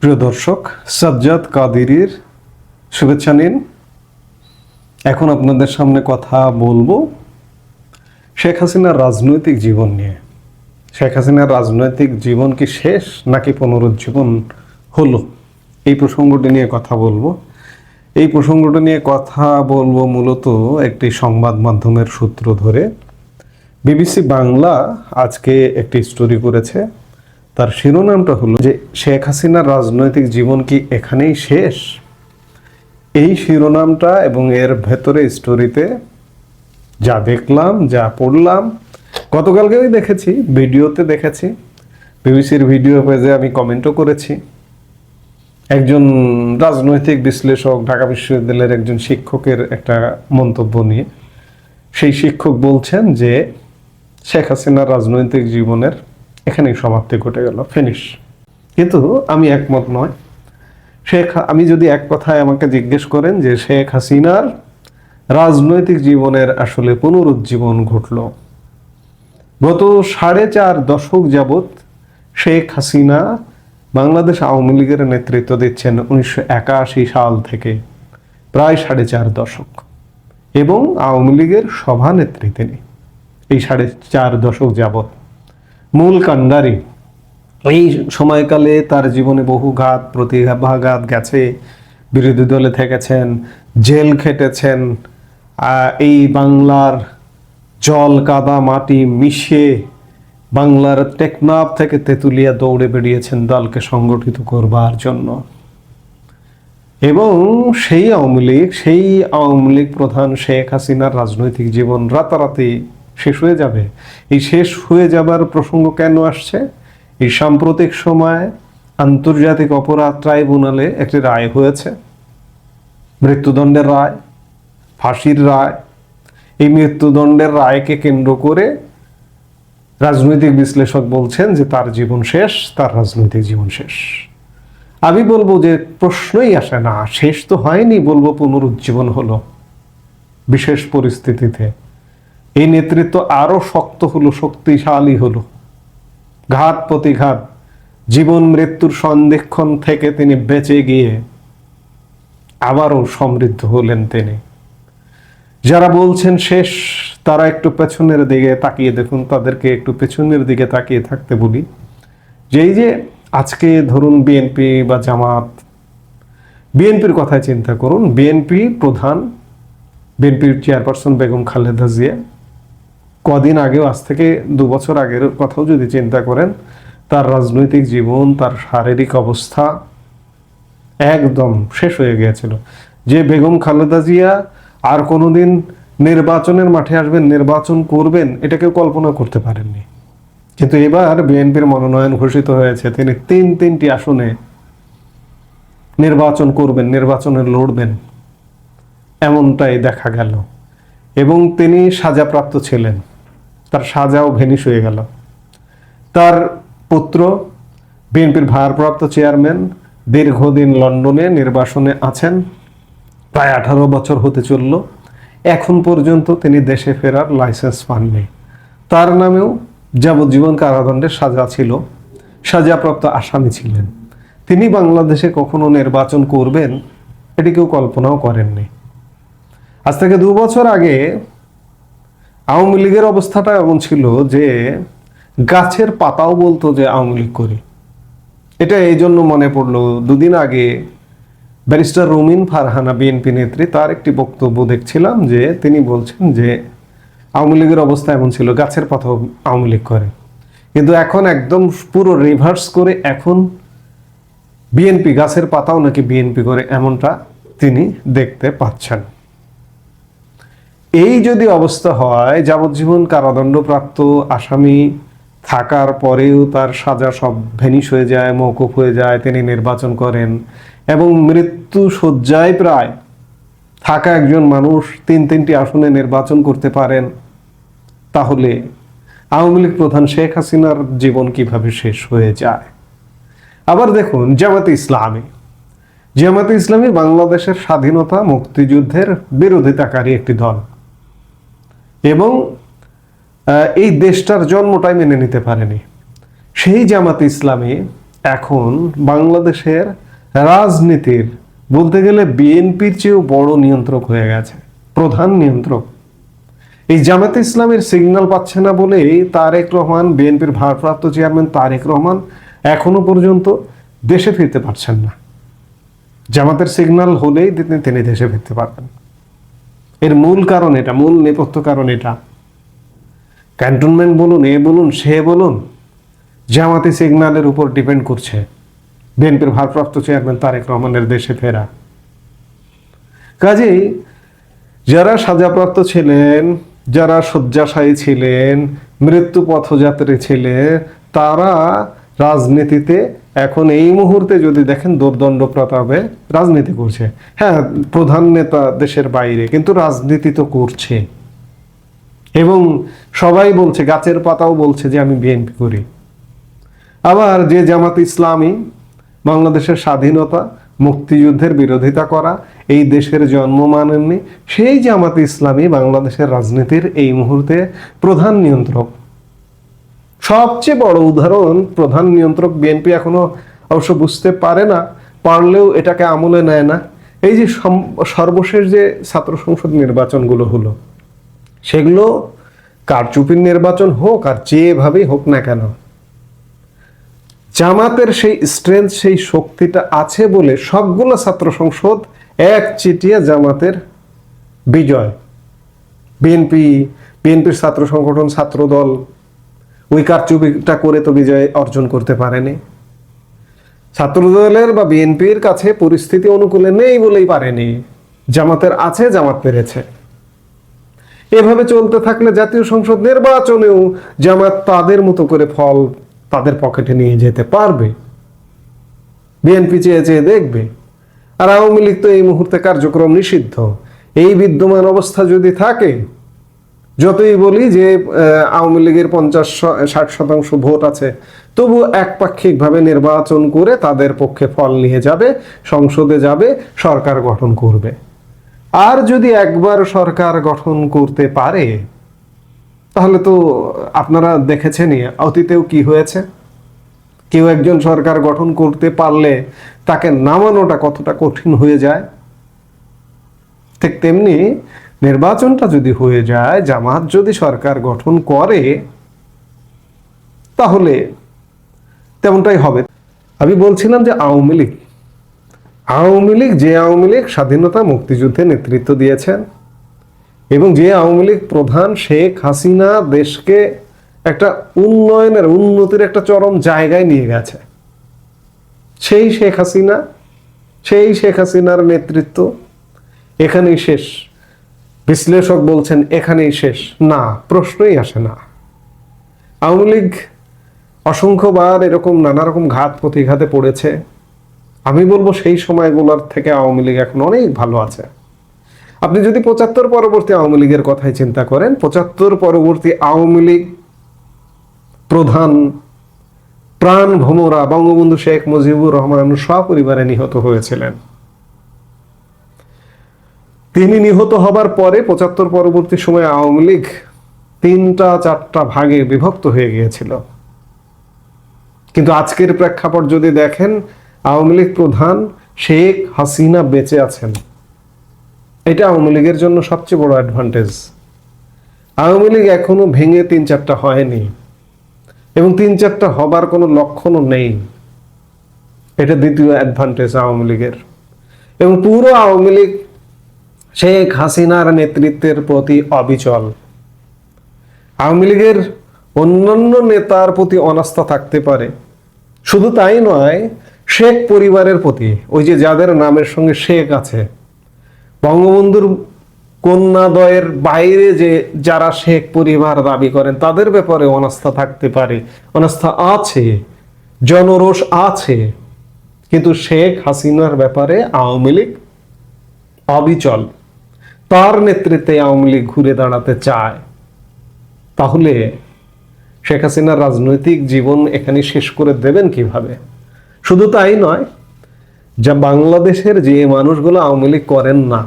প্রিয় দর্শক, সাজ্জাদ কাদিরের শুভেচ্ছা নিন। এখন আপনাদের সামনে কথা বলব শেখ হাসিনার রাজনৈতিক জীবন নিয়ে। শেখ হাসিনার রাজনৈতিক জীবন কি শেষ নাকি পুনরুজ্জীবন হলো? এই প্রসঙ্গটি নিয়ে কথা বলব। এই প্রসঙ্গটি নিয়ে কথা বলব মূলত একটি সংবাদ মাধ্যমের সূত্র ধরে। বিবিসি বাংলা আজকে একটি স্টোরি করেছে। তার শিরোনামটা হলো যে শেখ হাসিনার রাজনৈতিক জীবন কি এখানেই শেষ? এই শিরোনামটা এবং এর ভেতরে স্টোরিতে যা দেখলাম, যা পড়লাম গতকালকেও দেখেছি, ভিডিওতে দেখেছি, বিবিসির ভিডিও পেজে আমি কমেন্টও করেছি। একজন রাজনৈতিক বিশ্লেষক, ঢাকা বিশ্ববিদ্যালয়ের একজন শিক্ষকের একটা মন্তব্য নিয়ে। সেই শিক্ষক বলছেন যে শেখ হাসিনার রাজনৈতিক জীবনের এখানেই সমাপ্তি ঘটে গেল ফিনিশ কিন্তু আমি একমত নয়। শেখ, আমি যদি এক কথায় আমাকে জিজ্ঞেস করেন যে শেখ হাসিনার রাজনৈতিক জীবনের আসলে পুনরুজ্জীবন ঘটল, গত সাড়ে চার দশক যাবৎ শেখ হাসিনা বাংলাদেশ আওয়ামী লীগের নেতৃত্ব দিচ্ছেন উনিশশো একাশি সাল থেকে, প্রায় সাড়ে চার দশক, এবং আওয়ামী লীগের সভানেত্রী তিনি। এই সাড়ে চার দশক যাবৎ মূল কাণ্ডারি। এই সময়কালে তার জীবনে বহু ঘাত, প্রতিভাঘাত গেছে। বিরোধী দলে থেকেছেন, জেল খেটেছেন এই বাংলার জল, কাদা, মাটি মিশিয়ে বাংলার টেকনাফ থেকে তেঁতুলিয়া দৌড়ে বেরিয়েছেন দলকে সংগঠিত করবার জন্য। এবং সেই আওয়ামী লীগ, সেই আওয়ামী লীগ প্রধান শেখ হাসিনার রাজনৈতিক জীবন রাতারাতি শেষ হয়ে যাবে। এই শেষ হয়ে যাবার প্রসঙ্গ কেন আসছে? এই সাম্প্রতিক সময় আন্তর্জাতিক অপরাধ ট্রাইব্যুনালে একটি রায় হয়েছে। মৃত্যুদণ্ডের রায়, ফাঁসির রায়। এই মৃত্যুদণ্ডের রায়কে কেন্দ্র করে রাজনৈতিক বিশ্লেষক বলছেন যে তার জীবন শেষ, তার রাজনৈতিক জীবন শেষ। আমি বলব যে প্রশ্নই আসে না। শেষ তো হয়নি বলব, পুনরুজ্জীবন হলো। বিশেষ পরিস্থিতিতে। এই নেতৃত্ব আরও শক্ত হলো, শক্তিশালী হলো। ঘাত প্রতিঘাত, জীবন মৃত্যুর সন্দেক্ষণ থেকে তিনি বেঁচে গিয়ে আবারও সমৃদ্ধ হলেন তিনি। যারা বলছেন শেষ, তারা একটু পেছনের দিকে তাকিয়ে দেখুন, তাদেরকে একটু পেছনের দিকে তাকিয়ে থাকতে বলি। যে এই যে আজকে ধরুন বিএনপি বা জামাত বিএনপির কথায় চিন্তা করুন। বিএনপি প্রধান বিএনপির চেয়ারপারসন বেগম খালেদা জিয়া। কদিন আগেও, আজ থেকে দু বছর আগের কথাও যদি চিন্তা করেন, তার রাজনৈতিক জীবন, তার শারীরিক অবস্থা একদম শেষ হয়ে গিয়েছিল। যে বেগম খালেদা জিয়া আর কোনোদিন নির্বাচনের মাঠে আসবেন, নির্বাচন করবেন, এটা কেউ কল্পনা করতে পারেননি। কিন্তু এবার বিএনপির মনোনয়ন ঘোষিত হয়েছে, তিনি তিন তিনটি আসনে নির্বাচন করবেন, নির্বাচনে লড়বেন, এমনটাই দেখা গেল। এবং তিনি সাজাপ্রাপ্ত ছিলেন। তার সাজাও ভেনিশ হয়ে গেল। তার পুত্র, বিএনপির ভারপ্রাপ্ত চেয়ারম্যান, দীর্ঘদিন লন্ডনে নির্বাসনে আছেন, প্রায় আঠারো বছর হতে চলল। এখন পর্যন্ত তিনি দেশে ফেরার লাইসেন্স পাননি। তার নামেও যাবজ্জীবন কারাদণ্ডের সাজা ছিল। সাজাপ্রাপ্ত আসামি ছিলেন। তিনি বাংলাদেশে কখনো নির্বাচন করবেন, এটি কেউ কল্পনাও করেননি। আজ থেকে দু বছর আগে আওয়ামী লীগের অবস্থাটা এমন ছিল যে গাছের পাতাও বলতো যে আওয়ামী লীগ করি। এটা এই জন্য মনে পড়ল, দুদিন আগে ব্যারিস্টার রুমিন ফারহানা, বিএনপি নেত্রী, তার একটি বক্তব্য দেখছিলাম যে তিনি বলছেন যে আওয়ামী লীগের অবস্থা এমন ছিল, গাছের পাতাও আওয়ামী লীগ করে। কিন্তু এখন একদম পুরো রিভার্স করে এখন বিএনপি, গাছের পাতাও নাকি বিএনপি করে এমনটা তিনি দেখতে পাচ্ছেন। এই যদি অবস্থা হয়, যাবজ্জীবন কারাদণ্ডপ্রাপ্ত আসামি থাকার পরেও তার সাজা সব ভেনিশ হয়ে যায় মৌকুফ হয়ে যায়, তিনি নির্বাচন করেন এবং মৃত্যু শয্যায় প্রায় থাকা একজন মানুষ তিন তিনটি আসনে নির্বাচন করতে পারেন, তাহলে আওয়ামী লীগ প্রধান শেখ হাসিনার জীবন কীভাবে শেষ হয়ে যায়? আবার দেখুন, জামাতে ইসলামী। জামাতে ইসলামী বাংলাদেশের স্বাধীনতা মুক্তিযুদ্ধের বিরোধিতাকারী একটি দল। এবং এই দেশটার জন্মটাই মেনে নিতে পারেনি। সেই জামাত ইসলামী এখন বাংলাদেশের রাজনীতির বলতে গেলে বিএনপির চেয়েও বড় নিয়ন্ত্রক হয়ে গেছে, প্রধান নিয়ন্ত্রক। এই জামাতে ইসলামের সিগন্যাল পাচ্ছে না বলেই তারেক রহমান, বিএনপির ভারপ্রাপ্ত চেয়ারম্যান তারেক রহমান এখনও পর্যন্ত দেশে ফিরতে পারছেন না। জামাতের সিগন্যাল হলেই তিনি দেশে ফিরতে পারবেন। এর মূল কারণ এটা, মূল নেপথ্য কারণ এটা। ক্যান্টনমেন্ট বলুন, এ বলুন, সে বলুন, জামাতি সিগন্যালের উপর ডিপেন্ড করছে। বিএনপির ভারপ্রাপ্ত চেয়ারম্যান তারেক রহমানের দেশে ফেরা। কাজেই যারা সাজাপ্রাপ্ত ছিলেন, যারা শয্যাশায়ী ছিলেন, মৃত্যু পথযাত্রী ছিলেন, তারা রাজনীতিতে এখন এই মুহূর্তে যদি দেখেন দোর্দণ্ড প্রতাপে রাজনীতি করছে। হ্যাঁ প্রধান নেতা দেশের বাইরে, কিন্তু রাজনীতি তো করছে। এবং সবাই বলছে, গাছের পাতাও বলছে যে আমি বিএনপি করি। আবার যে জামাত ইসলামী, বাংলাদেশের স্বাধীনতা, মুক্তিযুদ্ধের বিরোধিতা করা, এই দেশের জন্ম মানেননি, সেই জামাত ইসলামী বাংলাদেশের রাজনীতির এই মুহূর্তে প্রধান নিয়ন্ত্রক। সবচেয়ে বড় উদাহরণ প্রধান নিয়ন্ত্রক বিএনপি এখনও অবশ্য বুঝতে পারে না, পারলেও এটাকে আমলে নেয় না। এই যে সর্বশেষ যে ছাত্র সংসদ নির্বাচনগুলো হলো, সেগুলো কারচুপির নির্বাচন হোক আর যেভাবেই হোক না কেন, জামাতের সেই স্ট্রেংথ সেই শক্তিটা আছে বলে সবগুলো ছাত্র সংসদ এক চিটিয়ে জামাতের বিজয়। বিএনপি বিএনপির ছাত্র সংগঠন ছাত্র দল ওই কারচুপিটা করে তো বিজয় অর্জন করতে পারেনি। ছাত্রদলের বা বিএনপির কাছে পরিস্থিতি অনুকূলে নেই বলেই পারেনি। জামাতের আছে, জামাত পেরেছে। এভাবে চলতে থাকলে জাতীয় সংসদ নির্বাচনেও জামাত তাদের মতো করে ফল তাদের পকেটে নিয়ে যেতে পারবে। বিএনপি চেয়ে চেয়ে দেখবে। আর আওয়ামী লীগ তো এই মুহূর্তে কার্যক্রম নিষিদ্ধ। এই বিদ্যমান অবস্থা যদি থাকে যতই বলি যে আওয়ামী লীগের পঞ্চাশ ষাট শতাংশ ভোট আছে, তবু একপাক্ষিকভাবে নির্বাচন করে তাদের পক্ষে ফল নিয়ে যাবে, সংসদে যাবে, সরকার গঠন করবে। আর যদি একবার সরকার গঠন করতে পারে, তাহলে তো আপনারা দেখেছেনই, অতীতেও কি হয়েছে? কেউ একজন সরকার গঠন করতে পারলে তাকে নামানোটা কতটা কঠিন হয়ে যায়? ঠিক তেমনি নির্বাচনটা যদি হয়ে যায়, জামাত যদি সরকার গঠন করে, তাহলে তেমনটাই হবে। আমি বলছিলাম যে আওয়ামী লীগ আওয়ামী লীগ যে আওয়ামী লীগ স্বাধীনতা মুক্তিযুদ্ধে নেতৃত্ব দিয়েছেন এবং যে আওয়ামী লীগ প্রধান শেখ হাসিনা দেশকে একটা উন্নয়নের, উন্নতির একটা চরম জায়গায় নিয়ে গেছে। সেই শেখ হাসিনা, সেই শেখ হাসিনার নেতৃত্ব এখানেই শেষ। বিশ্লেষক বলছেন, এখানেই শেষ। না, প্রশ্নই আসে না। আওয়ামী লীগ অসংখ্যবার এরকম নানা রকম ঘাত প্রতিঘাতে পড়েছে। আমি বলব সেই সময়গুলোর থেকে আওয়ামী লীগ এখন অনেক ভালো আছে। আপনি যদি পঁচাত্তর পরবর্তী আওয়ামী লীগের কথাই চিন্তা করেন, পঁচাত্তর পরবর্তী আওয়ামী লীগ প্রধান প্রাণ ভোমরা বঙ্গবন্ধু শেখ মুজিবুর রহমান সপরিবারে নিহত হয়েছিলেন। তিনি নিহত হবার পরে পঁচাত্তর পরবর্তী সময়ে আওয়ামী লীগ তিনটা, চারটা ভাগে বিভক্ত হয়ে গিয়েছিল। কিন্তু আজকের প্রেক্ষাপট যদি দেখেন, আওয়ামী লীগ প্রধান শেখ হাসিনা বেঁচে আছেন। এটা আওয়ামী লীগের জন্য সবচেয়ে বড় অ্যাডভান্টেজ আওয়ামী লীগ এখনও ভেঙে তিন, চারটা হয়নি এবং তিন, চারটা হবার কোনো লক্ষণও নেই। এটা দ্বিতীয় অ্যাডভান্টেজ আওয়ামী লীগের। এবং পুরো আওয়ামী লীগ শেখ হাসিনার নেতৃত্বের প্রতি অবিচল। আওয়ামী লীগের অন্যান্য নেতার প্রতি অনাস্থা থাকতে পারে। শুধু তাই নয়, শেখ পরিবারের প্রতি, ওই যে যাদের নামের সঙ্গে শেখ আছে, বঙ্গবন্ধুর কন্যাদয়ের বাইরে যে যারা শেখ পরিবার দাবি করেন, তাদের ব্যাপারে অনাস্থা থাকতে পারে। অনাস্থা আছে, জনরোষ আছে, কিন্তু শেখ হাসিনার ব্যাপারে আওয়ামী লীগ অবিচল। তার নেতৃত্বে আওয়ামী লীগ ঘুরে দাঁড়াতে চায়। তাহলে শেখ হাসিনার রাজনৈতিক জীবন এখানে শেষ করে দেবেন কীভাবে? শুধু তাই নয়, যা বাংলাদেশের যে মানুষগুলো আওয়ামী লীগ করেন না,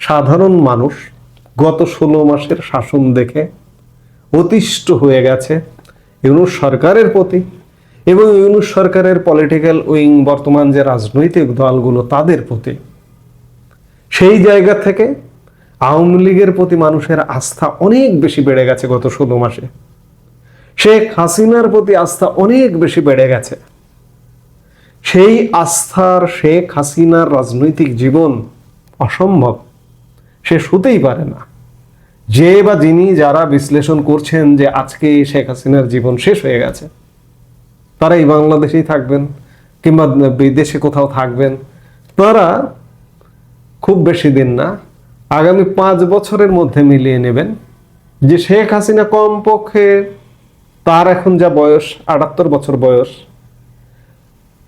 সাধারণ মানুষ গত ষোলো মাসের শাসন দেখে অতিষ্ঠ হয়ে গেছে এগুলো সরকারের প্রতি এবং ইউনুস সরকারের পলিটিক্যাল উইং বর্তমান যে রাজনৈতিক দলগুলো তাদের প্রতি। সেই জায়গা থেকে আওয়ামী লীগের প্রতি মানুষের আস্থা অনেক বেশি বেড়ে গেছে গত ষোলো মাসে। শেখ হাসিনার প্রতি আস্থা অনেক বেশি বেড়ে গেছে। সেই আস্থার শেখ হাসিনার রাজনৈতিক জীবন অসম্ভব। সে শুতেই পারে না। যে বা যিনি যারা বিশ্লেষণ করছেন যে আজকে শেখ হাসিনার জীবন শেষ হয়ে গেছে, তারা এই বাংলাদেশেই থাকবেন কিংবা বিদেশে কোথাও থাকবেন, তারা খুব বেশি দিন না আগামী পাঁচ বছরের মধ্যে মিলিয়ে নেবেন। যে শেখ হাসিনা কমপক্ষে তার এখন যা বয়স, আটাত্তর বছর বয়স,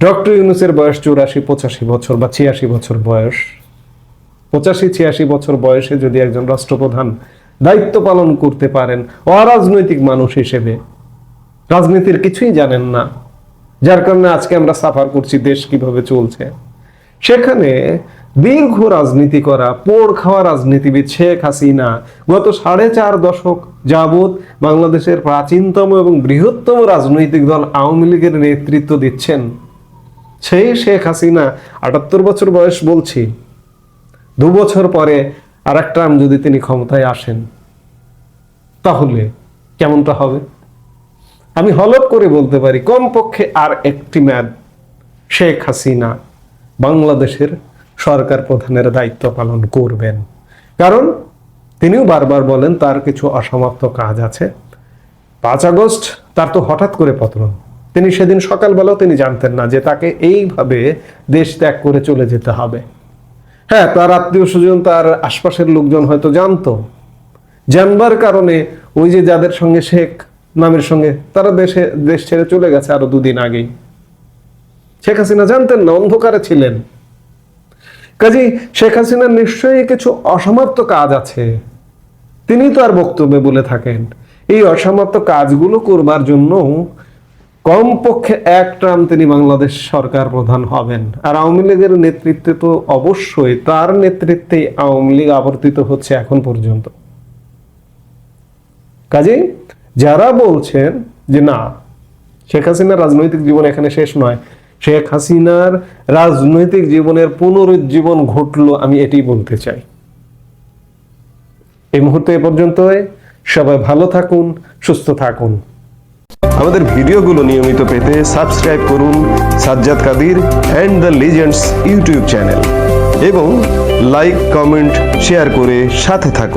ডক্টর ইউনুসের বয়স চুরাশি, পঁচাশি বছর বা ছিয়াশি বছর বয়স, পঁচাশি, ছিয়াশি বছর বয়সে যদি একজন রাষ্ট্রপ্রধান দায়িত্ব পালন করতে পারেন, অরাজনৈতিক মানুষ হিসেবে, রাজনীতির কিছুই জানেন না, যার কারণে আজকে আমরা সাফার করছি দেশ কীভাবে চলছে। সেখানে দীর্ঘ রাজনীতি করা, পোড় খাওয়া রাজনীতিবিদ শেখ হাসিনা গত সাড়ে চার দশক যাবৎ বাংলাদেশের প্রাচীনতম এবং বৃহত্তম রাজনৈতিক দল আওয়ামী লীগের নেতৃত্ব দিচ্ছেন। সেই শেখ হাসিনা আটাত্তর বছর বয়স বলছি। দু বছর পরে আর এক ট্রাম যদি তিনি ক্ষমতায় আসেন, তাহলে কেমনটা হবে? আমি হলপ করে বলতে পারি, কমপক্ষে আর একটি ম্যাদ, শেখ হাসিনা বাংলাদেশের সরকার প্রধানের দায়িত্ব পালন করবেন। কারণ তিনিও বারবার বলেন, তার কিছু অসমাপ্ত কাজ আছে। পাঁচ আগস্ট, তার তো হঠাৎ করে পতন। তিনি সেদিন সকালবেলাও তিনি জানতেন না যে তাকে এইভাবে দেশ ত্যাগ করে চলে যেতে হবে। হ্যাঁ তার আত্মীয় স্বজন, তার আশপাশের লোকজন হয়তো জানতো। জানবার কারণে ওই যে যাদের সঙ্গে শেখ নামের সঙ্গে, তারা দেশে, দেশ ছেড়ে চলে গেছে আরও দুদিন আগেই। শেখ হাসিনা জানতেন না, অন্ধকারে ছিলেন। কাজেই শেখ হাসিনার নিশ্চয়ই কিছু অসমাপ্ত কাজ আছে। তিনি তো আর বক্তব্যে বলে থাকেন, এই অসমাপ্ত কাজগুলো করবার জন্য কমপক্ষে এক ট্রাম তিনি বাংলাদেশ সরকার প্রধান হবেন। আর আওয়ামী লীগের নেতৃত্বে তো অবশ্যই, তার নেতৃত্বে আওয়ামী লীগ আবর্তিত হচ্ছে এখন পর্যন্ত। কাজেই যারা বলছেন যে না, শেখ হাসিনার রাজনৈতিক জীবন এখানে শেষ নয় শেখ হাসিনার রাজনৈতিক জীবনের পুনরুজ্জীবন ঘটলো, আমি এটি বলতে চাই। এই মুহূর্তে এ পর্যন্ত সবাই ভালো থাকুন, সুস্থ থাকুন। আমাদের ভিডিওগুলো নিয়মিত পেতে সাবস্ক্রাইব করুন Sajjad Kadir and the legends YouTube channel এবং লাইক, কমেন্ট, শেয়ার করে সাথে থাকুন।